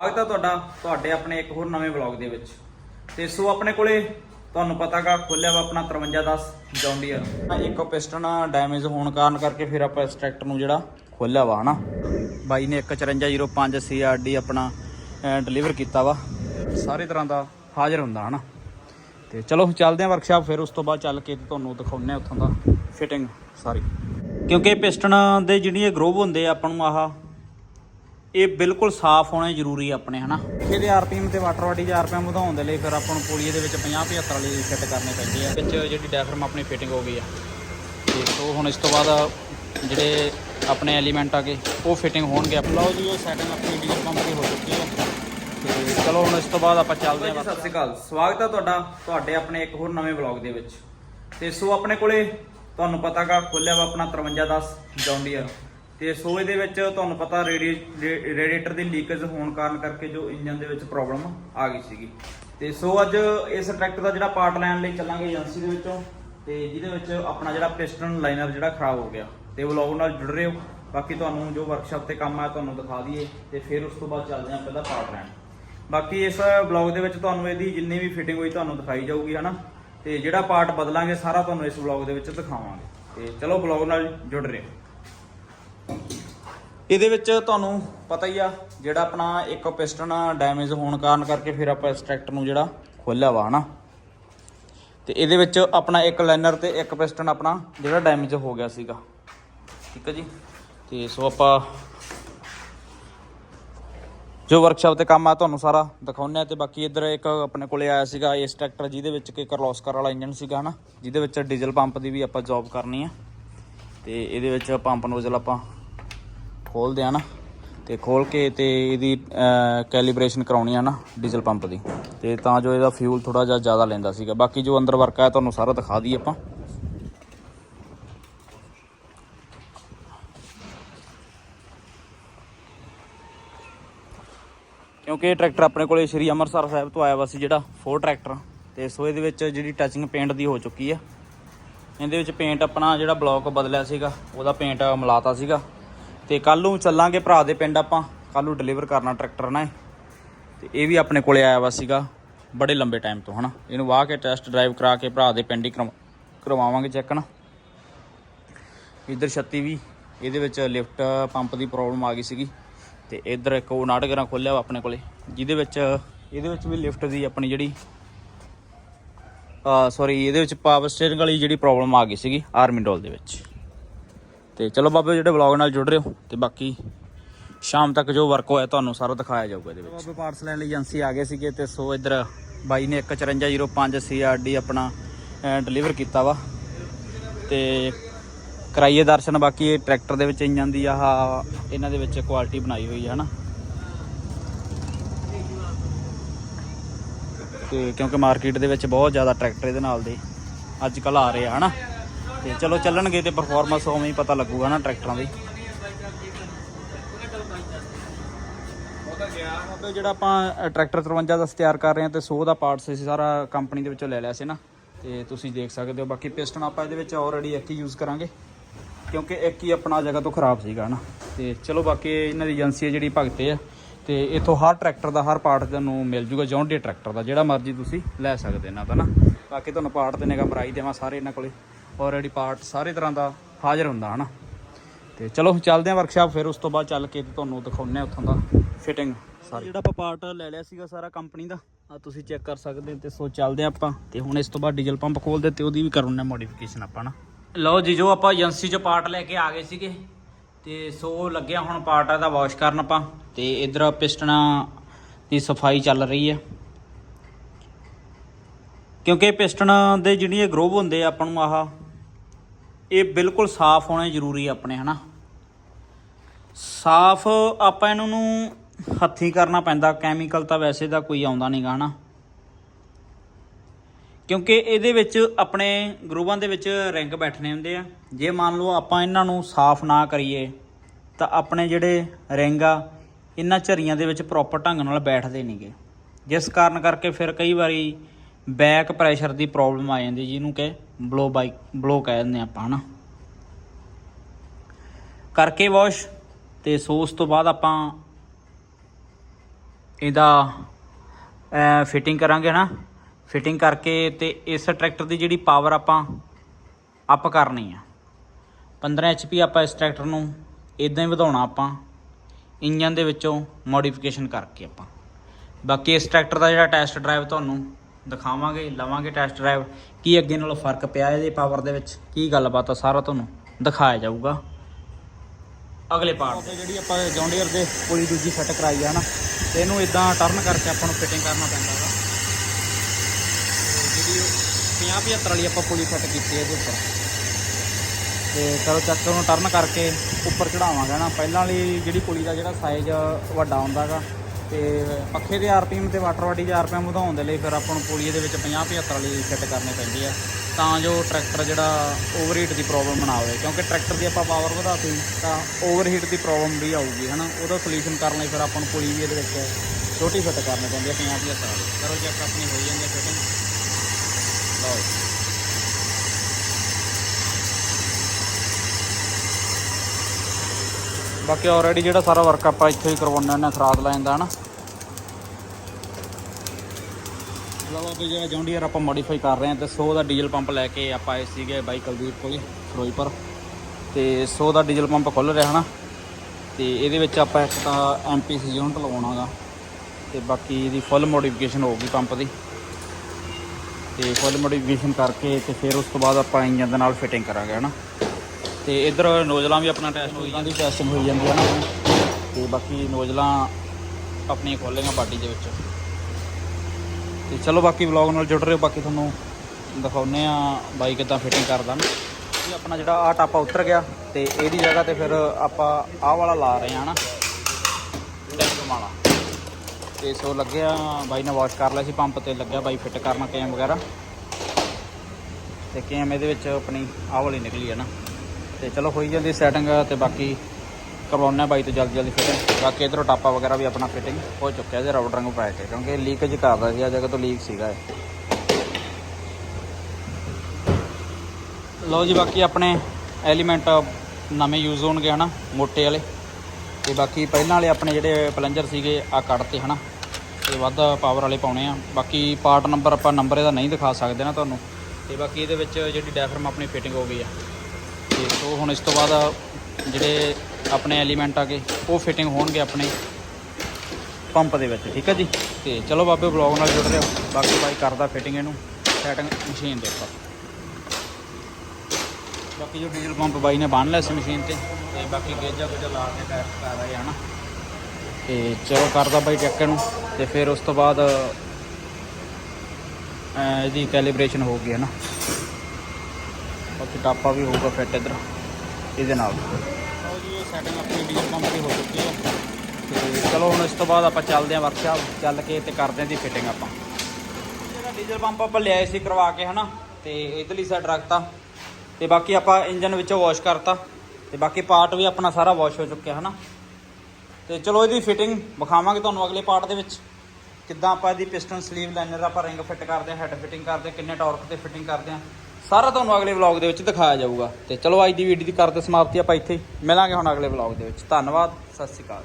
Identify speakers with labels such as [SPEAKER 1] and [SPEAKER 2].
[SPEAKER 1] ਸਵਾਗਤ ਹੈ ਤੁਹਾਡਾ, ਤੁਹਾਡੇ ਆਪਣੇ ਇੱਕ ਹੋਰ ਨਵੇਂ ਵਲੌਗ ਦੇ ਵਿੱਚ। ਤੇ ਸੋ ਆਪਣੇ ਕੋਲੇ ਤੁਹਾਨੂੰ ਪਤਾਗਾ ਖੋਲਿਆ ਵਾ ਆਪਣਾ 5310 ਜੌਂਡੀਅਰ ਇੱਕ ਪਿਸਟਨ ਡੈਮੇਜ ਹੋਣ ਕਾਰਨ ਕਰਕੇ ਫਿਰ ਆਪਾਂ ਇਸ ਟਰੈਕਟਰ ਨੂੰ ਜਿਹੜਾ ਖੋਲਿਆ ਵਾ, ਹਨਾ? ਬਾਈ ਨੇ 15405 CRD ਆਪਣਾ ਡਿਲੀਵਰ ਕੀਤਾ ਵਾ। ਸਾਰੇ ਤਰ੍ਹਾਂ ਦਾ ਹਾਜ਼ਰ ਹੁੰਦਾ, ਹਨਾ? ਤੇ ਚਲੋ, ਚੱਲਦੇ ਆਂ ਵਰਕਸ਼ਾਪ ਫਿਰ ਉਸ ਤੋਂ ਬਾਅਦ ਚੱਲ ਕੇ ਤੁਹਾਨੂੰ ਦਿਖਾਉਂਦੇ ਆ ਉੱਥੋਂ ਦਾ ਫਿਟਿੰਗ ਸਾਰੀ। ਕਿਉਂਕਿ ਪਿਸਟਨ ਦੇ ਜਿਹੜੀਆਂ ਗਰੋਵ ਹੁੰਦੇ ਆ, ਆਪਾਂ ਨੂੰ ਆਹ ਇਹ ਬਿਲਕੁਲ ਸਾਫ਼ ਹੋਣੇ ਜ਼ਰੂਰੀ ਆਪਣੇ ਹਨਾ? ਇਹਦੇ ਆਰਪੀਐਮ ਤੇ ਵਾਟਰ ਬਾਡੀ ਦੇ ਆਰਪੀਐਮ ਵਧਾਉਣ ਦੇ ਲਈ ਫਿਰ ਆਪਾਂ ਨੂੰ ਪੋਲੀਏ ਦੇ ਵਿੱਚ 50 75 ਵਾਲੀ ਫਿੱਟ ਕਰਨੇ ਪੈਂਦੇ ਆ। ਵਿੱਚ ਜਿਹੜੀ ਡਾਇਫਰਮ ਆਪਣੀ ਫਿਟਿੰਗ ਹੋ ਗਈ ਆ। ਤੇ ਸੋ ਹੁਣ ਇਸ ਤੋਂ ਬਾਅਦ ਜਿਹੜੇ ਆਪਣੇ ਐਲੀਮੈਂਟ ਆ ਗਏ ਉਹ ਫਿਟਿੰਗ ਹੋਣਗੇ ਲਓ ਜੀ ਉਹ ਸੈਟਿੰਗ ਆਪਣੀ ਡੀਜ਼ਲ ਪੰਪ ਦੀ ਹੋ ਚੁੱਕੀ ਹੈ ਤੇ ਚਲੋ ਹੁਣ ਇਸ ਤੋਂ ਬਾਅਦ ਆਪਾਂ ਚੱਲਦੇ ਹਾਂ ਸਤਿ ਸ਼੍ਰੀ ਅਕਾਲ। ਸਵਾਗਤ ਹੈ ਤੁਹਾਡਾ ਤੁਹਾਡੇ ਆਪਣੇ ਇੱਕ ਹੋਰ ਨਵੇਂ ਵਲੌਗ ਦੇ ਵਿੱਚ। ਤੇ ਸੋ ਆਪਣੇ ਕੋਲੇ ਤੁਹਾਨੂੰ ਪਤਾਗਾ ਖੋਲਿਆ ਵਾ ਆਪਣਾ 5310 ਜੌਂਡੀਅਰ। ਤੇ ਸੋ ਇਹਦੇ ਵਿੱਚ ਤੁਹਾਨੂੰ ਪਤਾ ਰੇਡੀਏਟਰ ਦੀ ਲੀਕੇਜ ਹੋਣ ਕਾਰਨ ਕਰਕੇ ਜੋ ਇੰਜਨ ਦੇ ਵਿੱਚ ਪ੍ਰੋਬਲਮ ਆ ਗਈ ਸੀਗੀ। ਤੇ ਸੋ ਅੱਜ ਇਸ ਟਰੈਕਟਰ ਦਾ ਜਿਹੜਾ ਪਾਰਟ ਲੈਣ ਲਈ ਚੱਲਾਂਗੇ ਏਜੰਸੀ ਦੇ ਵਿੱਚੋਂ ਤੇ ਜਿਹਦੇ ਵਿੱਚ ਆਪਣਾ ਜਿਹੜਾ ਪਿਸਟਨ ਲਾਈਨਰ ਜਿਹੜਾ ਖਰਾਬ ਹੋ ਗਿਆ। ਤੇ ਵਲੌਗ ਨਾਲ ਜੁੜ ਰਹੇ ਹੋ। ਬਾਕੀ ਤੁਹਾਨੂੰ ਜੋ ਵਰਕਸ਼ਾਪ ਤੇ ਕੰਮ ਆਇਆ ਤੁਹਾਨੂੰ ਦਿਖਾ ਦਈਏ ਤੇ ਫਿਰ ਉਸ ਤੋਂ ਬਾਅਦ ਚੱਲਦੇ ਆਪਾਂ ਇਹਦਾ ਪਾਰਟ ਲੈਣ। ਬਾਕੀ ਇਸ ਵਲੌਗ ਦੇ ਵਿੱਚ ਤੁਹਾਨੂੰ ਇਹਦੀ ਜਿੰਨੀ ਵੀ ਫਿਟਿੰਗ ਹੋਈ ਤੁਹਾਨੂੰ ਦਿਖਾਈ ਜਾਊਗੀ, ਹਨਾ? ਤੇ ਜਿਹੜਾ ਪਾਰਟ ਬਦਲਾਂਗੇ ਸਾਰਾ ਤੁਹਾਨੂੰ ਇਸ ਵਲੌਗ ਦੇ ਵਿੱਚ ਦਿਖਾਵਾਂਗੇ। ਤੇ ਚਲੋ ਵਲੌਗ ਨਾਲ ਜੁੜ ਰਹੇ ਹੋ। ਇਹਦੇ ਵਿੱਚ ਤੁਹਾਨੂੰ ਪਤਾ ਹੀ ਆ, ਜਿਹੜਾ ਆਪਣਾ ਇੱਕ ਪਿਸਟਨ ਡੈਮੇਜ ਹੋਣ ਕਾਰਨ ਕਰਕੇ ਫਿਰ ਆਪਾਂ ਇਸ ਟਰੈਕਟਰ ਨੂੰ ਜਿਹੜਾ ਖੋਲਿਆ ਵਾ, ਹਨਾ? ਤੇ ਇਹਦੇ ਵਿੱਚ ਆਪਣਾ ਇੱਕ ਲਾਈਨਰ ਤੇ ਇੱਕ ਪਿਸਟਨ ਆਪਣਾ ਜਿਹੜਾ ਡੈਮੇਜ ਹੋ ਗਿਆ ਸੀਗਾ। ਠੀਕ ਹੈ ਜੀ? ਤੇ ਸੋ ਆਪਾਂ ਜੋ ਵਰਕਸ਼ਾਪ ਤੇ ਕੰਮ ਆ, ਤੁਹਾਨੂੰ ਸਾਰਾ ਦਿਖਾਉਂਦੇ ਆ, ਤੇ ਬਾਕੀ ਇੱਧਰ ਇੱਕ ਆਪਣੇ ਕੋਲੇ ਆਇਆ ਸੀਗਾ ਇਸ ਟਰੈਕਟਰ ਜਿਹਦੇ ਵਿੱਚ ਕਿ ਕਰਲੋਸਕਰ ਵਾਲਾ ਇੰਜਨ ਸੀਗਾ, ਹਨਾ? ਜਿਹਦੇ ਵਿੱਚ ਡੀਜ਼ਲ ਪੰਪ ਦੀ ਵੀ ਆਪਾਂ ਜੌਬ ਕਰਨੀ ਆ। ਤੇ ਇਹਦੇ ਵਿੱਚ ਪੰਪ ਨੋਜ਼ਲ ਆਪਾਂ ਖੋਲਦੇ ਆ ਨਾ, ਤੇ ਖੋਲ ਕੇ ਤੇ ਇਹਦੀ ਕੈਲੀਬ੍ਰੇਸ਼ਨ ਕਰਾਉਣੀ ਆ ਨਾ ਡੀਜ਼ਲ ਪੰਪ ਦੀ। ਤੇ ਤਾਂ ਜੋ ਇਹਦਾ ਫਿਊਲ ਥੋੜਾ ਜਿਹਾ ਜ਼ਿਆਦਾ ਲੈਂਦਾ ਸੀਗਾ। ਬਾਕੀ ਜੋ ਅੰਦਰ ਵਰਕ ਆ, ਤੁਹਾਨੂੰ ਸਾਰਾ ਦਿਖਾ ਦਈਏ ਆਪਾਂ। ਕਿਉਂਕਿ ਇਹ ਟਰੈਕਟਰ ਆਪਣੇ ਕੋਲੇ ਸ਼੍ਰੀ ਅੰਮ੍ਰਿਤਸਰ ਸਾਹਿਬ ਤੋਂ ਆਇਆ ਵਾ ਸੀ ਜਿਹੜਾ ਫੋਰ ਟਰੈਕਟਰ ਤੇ ਸੋ ਇਹਦੇ ਵਿੱਚ ਜਿਹੜੀ ਟੱਚਿੰਗ ਪੇਂਟ ਦੀ ਹੋ ਚੁੱਕੀ ਆ। ਇਹਦੇ ਵਿੱਚ ਪੇਂਟ ਆਪਣਾ ਜਿਹੜਾ ਬਲੌਕ ਬਦਲਿਆ ਸੀਗਾ, ਉਹਦਾ ਪੇਂਟ ਮਿਲਾਤਾ ਸੀਗਾ। ਤੇ ਕੱਲ ਨੂੰ ਚੱਲਾਂਗੇ ਭਰਾ ਦੇ ਪਿੰਡ ਆਪਾਂ। ਕੱਲ ਨੂੰ ਡਿਲੀਵਰ ਕਰਨਾ ਟਰੈਕਟਰ ਨਾ ਇਹ। ਤੇ ਇਹ ਵੀ ਆਪਣੇ ਕੋਲੇ ਆਇਆ ਵਾ ਸੀਗਾ ਬੜੇ ਲੰਬੇ ਟਾਈਮ ਤੋਂ, ਹਨਾ। ਇਹਨੂੰ ਵਾਹ ਕੇ ਟੈਸਟ ਡਰਾਈਵ ਕਰਾ ਕੇ ਭਰਾ ਦੇ ਪਿੰਡ ਹੀ ਕਰਵਾ- ਕਰਵਾਵਾਂਗੇ ਚੈੱਕ ਨਾ ਇਧਰ 36 ਵੀ ਇਹਦੇ ਵਿੱਚ ਲਿਫਟ ਪੰਪ ਦੀ ਪ੍ਰੋਬਲਮ ਆ ਗਈ ਸੀਗੀ। ਤੇ ਇਧਰ ਇੱਕ ਉਹ ਨਾਟਕਰਾਂ ਖੋਲਿਆ ਵਾ ਆਪਣੇ ਕੋਲੇ, ਜਿਹਦੇ ਵਿੱਚ ਇਹਦੇ ਵਿੱਚ ਵੀ ਲਿਫਟ ਦੀ ਆਪਣੀ ਜਿਹੜੀ ਆ ਸੌਰੀ ਇਹਦੇ ਵਿੱਚ ਪਾਵਰ ਸਟੀਅਰਿੰਗ ਵਾਲੀ ਜਿਹੜੀ ਪ੍ਰੋਬਲਮ ਆ ਗਈ ਸੀਗੀ ਆਰਮੀ ਡੋਲ ਦੇ ਵਿੱਚ। ਤੇ ਚਲੋ ਬਾਬੇ ਜਿਹੜੇ ਵਲੌਗ ਨਾਲ ਜੁੜ ਰਹੇ ਹੋ ਤੇ ਬਾਕੀ ਸ਼ਾਮ ਤੱਕ ਜੋ ਵਰਕ ਹੋਇਆ ਤੁਹਾਨੂੰ ਸਾਰਾ ਦਿਖਾਇਆ ਜਾਊਗਾ ਇਹਦੇ ਵਿੱਚ। ਬਾਬੇ ਪਾਰਸਲ ਲੈਣ ਲਈ ਏਜੰਸੀ ਆ ਗਏ ਸੀਗੇ ਤੇ ਸੋ ਇਧਰ ਬਾਈ ਨੇ 15405 CRD ਆਪਣਾ ਡਿਲੀਵਰ ਕੀਤਾ ਵਾ। ਤੇ ਕਰਾਈਏ ਦਰਸ਼ਨ, ਬਾਕੀ ਇਹ ਟਰੈਕਟਰ ਦੇ ਵਿੱਚ ਇੰਜਨ ਦੀ ਆਹ ਇਹਨਾਂ ਦੇ ਵਿੱਚ ਕੁਆਲਿਟੀ ਬਣਾਈ ਹੋਈ ਹੈ ਹਨਾ। ਤੇ ਕਿਉਂਕਿ ਮਾਰਕੀਟ ਦੇ ਵਿੱਚ ਬਹੁਤ ਜ਼ਿਆਦਾ ਟਰੈਕਟਰ ਇਹਦੇ ਨਾਲ ਦੇ ਅੱਜ ਕੱਲ ਆ ਰਹੇ ਆ, ਹਨਾ। ਤੇ ਚਲੋ ਚੱਲਣਗੇ ਤੇ ਪਰਫਾਰਮੈਂਸ ਉਵੇਂ ਹੀ ਪਤਾ ਲੱਗੂਗਾ ਨਾ ਟਰੈਕਟਰਾਂ ਦੀ। ਜਿਹੜਾ ਆਪਾਂ ਟਰੈਕਟਰ 53 ਦਾ ਤਿਆਰ ਕਰ ਰਹੇ ਹਾਂ ਤੇ 100 ਦਾ ਪਾਰਟਸ ਅਸੀਂ ਸਾਰਾ ਕੰਪਨੀ ਦੇ ਵਿੱਚੋਂ ਲੈ ਲਿਆ ਸੀ ਨਾ। ਤੇ ਤੁਸੀਂ ਦੇਖ ਸਕਦੇ ਹੋ, ਬਾਕੀ ਪਿਸਟਨ ਆਪਾਂ ਇਹਦੇ ਵਿੱਚ ਆਲਰੇਡੀ ਇੱਕ ਹੀ ਯੂਜ਼ ਕਰਾਂਗੇ। ਕਿਉਂਕਿ ਇੱਕ ਹੀ ਆਪਣਾ ਜਗ੍ਹਾ ਤੋਂ ਖਰਾਬ ਸੀਗਾ ਨਾ। ਤੇ ਚਲੋ ਬਾਕੀ ਇਹਨਾਂ ਦੀ ਏਜੰਸੀ ਹੈ ਜਿਹੜੀ ਭਗਤੇ ਆ। ਤੇ ਇਥੋਂ ਹਰ ਟਰੈਕਟਰ ਦਾ, ਹਰ ਪਾਰਟ ਤੁਹਾਨੂੰ ਮਿਲ ਜੂਗਾ ਜੌਂਡੀ ਟਰੈਕਟਰ ਦਾ। ਜਿਹੜਾ ਮਰਜ਼ੀ ਤੁਸੀਂ ਲੈ ਸਕਦੇ ਇਹਨਾਂ ਦਾ ਨਾ। ਬਾਕੀ ਤੁਹਾਨੂੰ ਪਾਰਟ ਤੇ ਨਿਗਾ ਪ੍ਰਾਈਸ ਦੇਵਾਂ ਸਾਰੇ ਇਹਨਾਂ ਕੋਲੇ। ਆਲਰੇਡੀ ਪਾਰਟ ਸਾਰੇ ਤਰ੍ਹਾਂ ਦਾ ਹਾਜ਼ਰ ਹੁੰਦਾ ਹਨਾ? ਤੇ ਚਲੋ ਚੱਲਦੇ ਆਂ ਵਰਕਸ਼ਾਪ ਫਿਰ ਉਸ ਤੋਂ ਬਾਅਦ ਚੱਲ ਕੇ ਤੁਹਾਨੂੰ ਦਿਖਾਉਂਦੇ ਆ ਉੱਥੋਂ ਦਾ ਫਿਟਿੰਗ ਸਾਰੀ। ਜਿਹੜਾ ਆਪਾਂ ਪਾਰਟ ਲੈ ਲਿਆ ਸੀਗਾ ਸਾਰਾ ਕੰਪਨੀ ਦਾ ਆ ਤੁਸੀਂ ਚੈੱਕ ਕਰ ਸਕਦੇ ਹੋ ਤੇ ਸੋ ਚੱਲਦੇ ਆਂ ਆਪਾਂ। ਤੇ ਹੁਣ ਇਸ ਤੋਂ ਬਾਅਦ ਡੀਜ਼ਲ ਪੰਪ ਖੋਲਦੇ ਤੇ ਉਹਦੀ ਵੀ ਕਰਉਣੇ ਮੋਡੀਫਿਕੇਸ਼ਨ ਆਪਾਂ ਨਾ ਲਓ ਜੀ ਜੋ ਆਪਾਂ ਏਜੰਸੀ 'ਚ ਪਾਰਟ ਲੈ ਕੇ ਆ ਗਏ ਸੀਗੇ ਤੇ ਸੋ ਲੱਗਿਆ ਹੁਣ ਪਾਰਟ ਦਾ ਵਾਸ਼ ਕਰਨ ਆਪਾਂ। ਤੇ ਇਧਰ ਪਿਸਟਨਾਂ ਦੀ ਸਫ਼ਾਈ ਚੱਲ ਰਹੀ ਹੈ ਕਿਉਂਕਿ ਪਿਸਟਨ ਦੇ ਜਿਹੜੀਆਂ ਗਰੋਵ ਹੁੰਦੇ ਆ ਆਪਾਂ ਨੂੰ ਆਹ ਇਹ ਬਿਲਕੁਲ ਸਾਫ਼ ਹੋਣੇ ਜ਼ਰੂਰੀ ਆ ਆਪਣੇ, ਹਨਾ? ਸਾਫ਼ ਆਪਾਂ ਇਹਨਾਂ ਨੂੰ ਹੱਥੀਂ ਕਰਨਾ ਪੈਂਦਾ ਕੈਮੀਕਲ ਤਾਂ ਵੈਸੇ ਦਾ ਕੋਈ ਆਉਂਦਾ ਨਹੀਂਗਾ ਹਨਾ? ਕਿਉਂਕਿ ਇਹਦੇ ਵਿੱਚ ਆਪਣੇ ਗਰੂਵਾਂ ਦੇ ਵਿੱਚ ਰਿੰਗ ਬੈਠਣੇ ਹੁੰਦੇ ਆ। ਜੇ ਮੰਨ ਲਓ ਆਪਾਂ ਇਹਨਾਂ ਨੂੰ ਸਾਫ਼ ਨਾ ਕਰੀਏ, ਤਾਂ ਆਪਣੇ ਜਿਹੜੇ ਰਿੰਗ ਆ, ਇਹਨਾਂ ਝਰੀਆਂ ਦੇ ਵਿੱਚ ਪ੍ਰੋਪਰ ਢੰਗ ਨਾਲ ਬੈਠਦੇ ਨਹੀਂਗੇ ਜਿਸ ਕਾਰਨ ਕਰਕੇ ਫਿਰ ਕਈ ਵਾਰੀ ਬੈਕ ਪ੍ਰੈਸ਼ਰ ਦੀ ਪ੍ਰੋਬਲਮ ਆ ਜਾਂਦੀ, ਜਿਹਨੂੰ ਕਿ ਬਲੋ ਬਾਈਕ ਬਲੋ ਕਹਿ ਦਿੰਦੇ ਆਪਾਂ, ਹਨਾ? ਕਰਕੇ ਵਾਸ਼ ਤੇ ਸੋ ਉਸ ਤੋਂ ਬਾਅਦ ਆਪਾਂ ਇਹਦਾ ਫਿਟਿੰਗ ਕਰਾਂਗੇ ਨਾ ਫਿਟਿੰਗ ਕਰਕੇ ਤੇ ਇਸ ਟਰੈਕਟਰ ਦੀ ਜਿਹੜੀ ਪਾਵਰ ਆਪਾਂ ਅਪ ਕਰਨੀ ਆ। 15 HP ਆਪਾਂ ਇਸ ਟਰੈਕਟਰ ਨੂੰ ਇਦਾਂ ਹੀ ਵਧਾਉਣਾ ਆਪਾਂ ਇੰਜਨ ਦੇ ਵਿੱਚੋਂ ਮੋਡੀਫਿਕੇਸ਼ਨ ਕਰਕੇ ਆਪਾਂ। ਬਾਕੀ ਇਸ ਟਰੈਕਟਰ ਦਾ ਜਿਹੜਾ ਟੈਸਟ ਡਰਾਈਵ ਤੁਹਾਨੂੰ ਦਿਖਾਵਾਂਗੇ, ਲਵਾਂਗੇ ਟੈਸਟ ਡਰਾਈਵ ਕੀ ਅੱਗੇ ਨਾਲੋਂ ਫ਼ਰਕ ਪਿਆ ਇਹਦੇ ਪਾਵਰ ਦੇ ਵਿੱਚ? ਕੀ ਗੱਲਬਾਤ ਆ ਸਾਰਾ ਤੁਹਾਨੂੰ? ਦਿਖਾਇਆ ਜਾਊਗਾ। ਅਗਲੇ ਪਾਰਟ ਤੇ ਜਿਹੜੀ ਆਪਾਂ ਜੌਂਡੀਅਰ ਦੇ ਪੁਲੀ ਦੂਜੀ ਫਿੱਟ ਕਰਾਈ ਆ ਨਾ ਤੇ ਇਹਨੂੰ ਇਦਾਂ ਟਰਨ ਕਰਕੇ ਆਪਾਂ ਨੂੰ ਫਿਟਿੰਗ ਕਰਨਾ ਪੈਂਦਾ ਵਾ। ਜਿਹੜੀ 50 75 ਵਾਲੀ ਆਪਾਂ ਪੁਲੀ ਫਿੱਟ ਕੀਤੀ ਹੈ ਇਹਦੇ ਉੱਪਰ। ਤੇ ਚਲੋ ਚੱਕਰ ਨੂੰ ਟਰਨ ਕਰਕੇ ਉੱਪਰ ਚੜਾਵਾਂਗੇ ਨਾ ਪਹਿਲਾਂ ਵਾਲੀ ਜਿਹੜੀ ਪੁਲੀ ਦਾ ਜਿਹੜਾ ਸਾਈਜ਼ ਵੱਡਾ ਹੁੰਦਾਗਾ ਤੇ ਪੱਖੇ ਦੇ ਆਰਪੀਐਮ ਤੇ ਵਾਟਰ ਬਾਡੀ ਦੇ ਆਰਪੀਐਮ ਵਧਾਉਣ ਦੇ ਲਈ ਫਿਰ ਆਪਾਂ ਨੂੰ ਪੁਲੀ ਦੇ ਵਿੱਚ 50 75 ਵਾਲੀ ਫਿੱਟ ਕਰਨੀ ਪੈਂਦੀ ਆ। ਤਾਂ ਜੋ ਟਰੈਕਟਰ ਜਿਹੜਾ ਓਵਰਹੀਟ ਦੀ ਪ੍ਰੋਬਲਮ ਨਾ ਆਵੇ ਕਿਉਂਕਿ ਟਰੈਕਟਰ ਦੀ ਆਪਾਂ ਪਾਵਰ ਵਧਾਤੀ, ਤਾਂ ਓਵਰਹੀਟ ਦੀ ਪ੍ਰੋਬਲਮ ਵੀ ਆਊਗੀ, ਹਨਾ? ਉਹਦਾ ਸੋਲੂਸ਼ਨ ਕਰਨ ਲਈ ਫਿਰ ਆਪਾਂ ਨੂੰ ਪੁਲੀ ਵੀ ਇਹਦੇ ਵਿੱਚ ਛੋਟੀ ਫਿੱਟ ਕਰਨੀ ਪੈਂਦੀ ਆ 50 75 ਵਾਲੀ। ਕਰੋ ਚੈੱਕ ਆਪਣੀ ਹੋਈ ਜਾਂਦੀ ਹੈ ਫਿਟਿੰਗ ਲਓ ਬਾਕੀ ਆਲਰੇਡੀ ਜਿਹੜਾ ਸਾਰਾ ਵਰਕ ਆਪਾਂ ਇੱਥੇ ਹੀ ਕਰਵਾਉਣਾ ਨੇ ਖਰਾਦ ਲੈਣ ਦਾ ਹਨਾ? ਲਵਾ ਵੀ ਜਿਹੜਾ ਜੌਂਡੀਅਰ ਆਪਾਂ ਮੋਡੀਫਾਈ ਕਰ ਰਹੇ ਹਾਂ ਤੇ 100 ਦਾ ਡੀਜ਼ਲ ਪੰਪ ਲੈ ਕੇ ਆਪਾਂ ਆਏ ਸੀਗੇ ਬਾਈ ਕੁਲਦੀਪ ਕੋਲੇ ਫਿਰੋਜ਼ਪੁਰ। ਤੇ 100 ਦਾ ਡੀਜ਼ਲ ਪੰਪ ਖੁੱਲ ਰਿਹਾ ਹਨਾ। ਤੇ ਇਹਦੇ ਵਿੱਚ ਆਪਾਂ ਇੱਕ ਤਾਂ ਐਮਪੀਸੀ ਯੂਨਿਟ ਲਵਾਉਣਾਗਾ ਤੇ ਬਾਕੀ ਇਹਦੀ ਫੁੱਲ ਮੋਡੀਫਿਕੇਸ਼ਨ ਹੋਊਗੀ ਪੰਪ ਦੀ। ਤੇ ਫੁੱਲ ਮੋਡੀਫਿਕੇਸ਼ਨ ਕਰਕੇ ਤੇ ਫਿਰ ਉਸ ਤੋਂ ਬਾਅਦ ਆਪਾਂ ਇੰਜਨ ਦੇ ਨਾਲ ਫਿਟਿੰਗ ਕਰਾਂਗੇ ਹਨਾ। ਤੇ ਇਧਰ ਨੋਜ਼ਲਾਂ ਵੀ ਆਪਣਾ ਟੈਸਟ ਹੋਈ ਜਾਂਦੀ। ਟੈਸਟਿੰਗ ਹੋਈ ਜਾਂਦੀ ਹੈ ਨਾ। ਤੇ ਬਾਕੀ ਨੋਜ਼ਲਾਂ ਆਪਣੀਆਂ ਖੋਲ੍ਹੀਆਂ ਬਾਡੀ ਦੇ ਵਿੱਚ। ਤੇ ਚਲੋ ਬਾਕੀ ਵਲੌਗ ਨਾਲ ਜੁੜ ਰਹੇ ਹੋ, ਬਾਕੀ ਤੁਹਾਨੂੰ ਦਿਖਾਉਨੇ ਆ ਬਾਈ ਕਿੱਦਾਂ ਫਿਟਿੰਗ ਕਰਦਾ ਨਾ ਇਹ ਆਪਣਾ ਜਿਹੜਾ ਆਹ ਟਾਪਾ ਉਤਰ ਗਿਆ ਤੇ ਇਹਦੀ ਜਗ੍ਹਾ ਤੇ ਫਿਰ ਆਪਾਂ ਆਹ ਵਾਲਾ ਲਾ ਰਹੇ ਆ ਨਾ ਟੈਂਕ ਵਾਲਾ। ਤੇ ਸੋ ਲੱਗਿਆ ਬਾਈ ਨੇ ਵਾਸ਼ ਕਰ ਲਿਆ ਸੀ ਪੰਪ ਤੇ, ਲੱਗਿਆ ਬਾਈ ਫਿੱਟ ਕਰਨਾ ਕੇਮ ਵਗੈਰਾ। ਤੇ ਕੇਮ ਇਹਦੇ ਵਿੱਚ ਆਪਣੀ ਆਹ ਵਾਲੀ ਨਿਕਲੀ ਹੈ ਨਾ। ਤੇ ਚਲੋ ਹੋਈ ਜਾਂਦੀ ਸੈਟਿੰਗ ਤੇ ਬਾਕੀ ਕਰਵਾਉਣਾ ਬਾਈ ਤੋਂ ਜਲਦੀ ਜਲਦੀ ਫਿਟਿੰਗ ਬਾਕੀ ਇਧਰੋਂ ਟਾਪਾ ਵਗੈਰਾ ਵੀ ਆਪਣਾ ਫਿਟਿੰਗ ਹੋ ਚੁੱਕਿਆ ਜੇ ਰਾਊਟਰ ਨੂੰ ਪਾ ਕੇ, ਕਿਉਂਕਿ ਲੀਕੇਜ ਕਰਦਾ ਸੀ ਆ ਜਗ੍ਹਾ ਤੋਂ ਲੀਕ ਸੀਗਾ ਲਓ ਜੀ, ਬਾਕੀ ਆਪਣੇ ਐਲੀਮੈਂਟ ਨਵੇਂ ਯੂਜ਼ ਹੋਣਗੇ, ਹਨਾ, ਮੋਟੇ ਵਾਲੇ। ਤੇ ਬਾਕੀ ਪਹਿਲਾਂ ਵਾਲੇ ਆਪਣੇ ਜਿਹੜੇ ਪਲੰਜਰ ਸੀਗੇ ਆ ਕੱਢਤੇ ਹਨਾ। ਤੇ ਵੱਧ ਪਾਵਰ ਵਾਲੇ ਪਾਉਣੇ ਆ। ਬਾਕੀ ਪਾਰਟ ਨੰਬਰ ਆਪਾਂ ਨੰਬਰ ਇਹਦਾ ਨਹੀਂ ਦਿਖਾ ਸਕਦੇ ਨਾ ਤੁਹਾਨੂੰ। ਤੇ ਬਾਕੀ ਇਹਦੇ ਵਿੱਚ ਜਿਹੜੀ ਡਾਇਫਰਮ ਆਪਣੀ ਫਿਟਿੰਗ ਹੋ ਗਈ ਆ। ਤੇ ਸੋ ਹੁਣ ਇਸ ਤੋਂ ਬਾਅਦ ਜਿਹੜੇ ਆਪਣੇ ਐਲੀਮੈਂਟ ਆ ਗਏ ਉਹ ਫਿਟਿੰਗ ਹੋਣਗੇ ਆਪਣੇ। ਪੰਪ ਦੇ ਵਿੱਚ ਠੀਕ ਹੈ ਜੀ? ਤੇ ਚਲੋ ਬਾਬੇ ਬਲੌਗ ਨਾਲ ਜੁੜ ਰਹੋ ਬਾਕੀ ਬਾਈ ਕਰਦਾ ਫਿਟਿੰਗ ਇਹਨੂੰ ਸੈਟਿੰਗ ਮਸ਼ੀਨ ਦੇ ਉੱਪਰ। ਬਾਕੀ ਜੋ ਡੀਜ਼ਲ ਪੰਪ ਬਾਈ ਨੇ ਬੰਨ ਲਿਆ ਸੀ ਮਸ਼ੀਨ ਤੇ ਤੇ ਬਾਕੀ ਗੇਜਾ ਗੁਜਾ ਲਾ ਕੇ ਟੈਸਟ ਕਰ ਰਹੇ ਹਨਾ ਤੇ ਚਲੋ ਕਰਦਾ ਬਾਈ ਚੈੱਕ ਇਹਨੂੰ ਤੇ ਫਿਰ ਉਸ ਤੋਂ ਬਾਅਦ ਇਹਦੀ ਕੈਲੀਬ੍ਰੇਸ਼ਨ ਹੋਊਗੀ ਹਨਾ ਬਾਕੀ ਟਾਪਾ ਵੀ ਹੋਊਗਾ ਫਿੱਟ ਇਧਰ। ਇਹਦੇ ਨਾਲ। ਲਓ ਜੀ, ਇਹ ਸੈਟਿੰਗ ਆਪਣੀ ਡੀਜ਼ਲ ਪੰਪ ਦੀ ਹੋ ਚੁੱਕੀ ਹੈ। ਤੇ ਚਲੋ ਹੁਣ ਇਸ ਤੋਂ ਬਾਅਦ ਆਪਾਂ ਚੱਲਦੇ ਹਾਂ ਵਰਕਸ਼ਾਪ ਚੱਲ ਕੇ ਤੇ ਕਰਦੇ ਹਾਂ ਦੀ ਫਿਟਿੰਗ ਆਪਾਂ। ਜਿਹੜਾ ਡੀਜ਼ਲ ਪੰਪ ਆਪਾਂ ਲਿਆਏ ਸੀ ਕਰਵਾ ਕੇ, ਹਨਾ, ਤੇ ਇਧਰਲੀ ਸਾਈਡ ਰੱਖਤਾ। ਤੇ ਬਾਕੀ ਆਪਾਂ ਇੰਜਨ ਵਿੱਚੋਂ ਵਾਸ਼ ਕਰਤਾ। ਤੇ ਬਾਕੀ ਪਾਰਟ ਵੀ ਆਪਣਾ ਸਾਰਾ ਵਾਸ਼ ਹੋ ਚੁੱਕਿਆ, ਹਨਾ। ਤੇ ਚਲੋ ਇਹਦੀ ਫਿਟਿੰਗ ਵਿਖਾਵਾਂਗੇ ਤੁਹਾਨੂੰ ਅਗਲੇ ਪਾਰਟ ਦੇ ਵਿੱਚ। ਕਿੱਦਾਂ ਆਪਾਂ ਇਹਦੀ ਪਿਸਟਨ ਸਲੀਵ ਲਾਈਨਰ ਆਪਾਂ ਰਿੰਗ ਫਿੱਟ ਕਰਦੇ ਹਾਂ ਹੈਡ ਫਿਟਿੰਗ ਕਰਦੇ ਹਾਂ, ਕਿੰਨੇ ਟਾਰਕ ਤੇ ਫਿਟਿੰਗ ਕਰਦੇ ਹਾਂ। ਸਾਰਾ ਤੁਹਾਨੂੰ ਅਗਲੇ ਵਲੌਗ ਦੇ ਵਿੱਚ ਦਿਖਾਇਆ ਜਾਊਗਾ। ਤੇ ਚਲੋ ਅੱਜ ਦੀ ਵੀਡੀਓ ਦੀ ਕਰਦੇ ਸਮਾਪਤੀ ਆਪਾਂ ਇੱਥੇ ਮਿਲਾਂਗੇ ਹੁਣ ਅਗਲੇ ਵਲੌਗ ਦੇ ਵਿੱਚ। ਧੰਨਵਾਦ, ਸਤਿ ਸ਼੍ਰੀ ਅਕਾਲ।